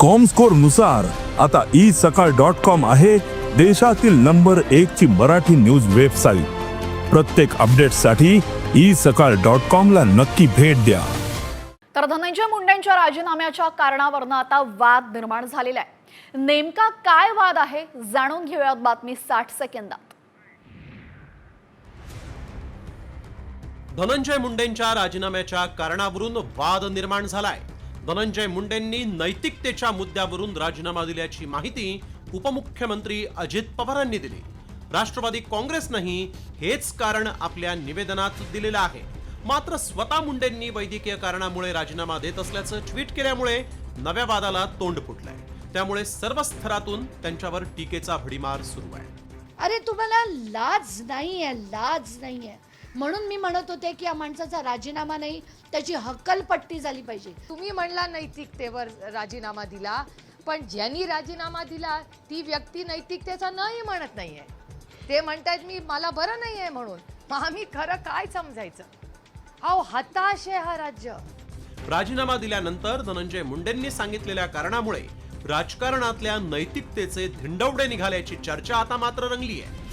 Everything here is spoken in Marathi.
कॉमस्कोरनुसार आता ई सकाळ डॉट कॉम आहे देशातील नंबर एक ची मराठी न्यूज वेबसाईट प्रत्येक अपडेटसाठी ई सकाळ डॉट कॉम ला नक्की भेट द्या. तर धनंजय मुंडेंच्या राजीनाम्याच्या कारणावरनं आता वाद निर्माण झालेला आहे. नेमका काय वाद आहे जाणून घेऊयात बातमी साठ सेकंदात. धनंजय मुंडेंच्या राजीनाम्याच्या कारणावरून वाद निर्माण झालाय. धनंजय मुंडेंनी नैतिकतेच्या मुद्द्यावरून राजीनामा दिल्याची माहिती उपमुख्यमंत्री अजित पवारांनी दिली. राष्ट्रवादी काँग्रेसनंही हेच कारण आपल्या निवेदनात दिलेलं आहे. मात्र स्वतः मुंडेंनी वैद्यकीय कारणामुळे राजीनामा देत असल्याचं ट्विट केल्यामुळे नव्या वादाला तोंड फुटलंय. त्यामुळे सर्व स्तरातून त्यांच्यावर टीकेचा भडीमार सुरू आहे. अरे तुम्हाला लाज नाहीये लाज नाहीये. म्हणून मी म्हणत होते की या माणसाचा राजीनामा नाही त्याची हक्कलपट्टी झाली पाहिजे. तुम्ही म्हणला नैतिकतेवर राजीनामा दिला पण ज्यांनी राजीनामा दिला ती व्यक्ती नैतिकतेचा नाही म्हणत नाहीये. ते म्हणतायत मी मला बरं नाहीये म्हणून. मग आम्ही खरं काय समजायचं? अहो हताश आहे हा राज्य. राजीनामा दिल्यानंतर धनंजय मुंडेंनी सांगितलेल्या कारणामुळे राजकारणातल्या नैतिकतेचे धिंडवडे निघाल्याची चर्चा आता मात्र रंगली आहे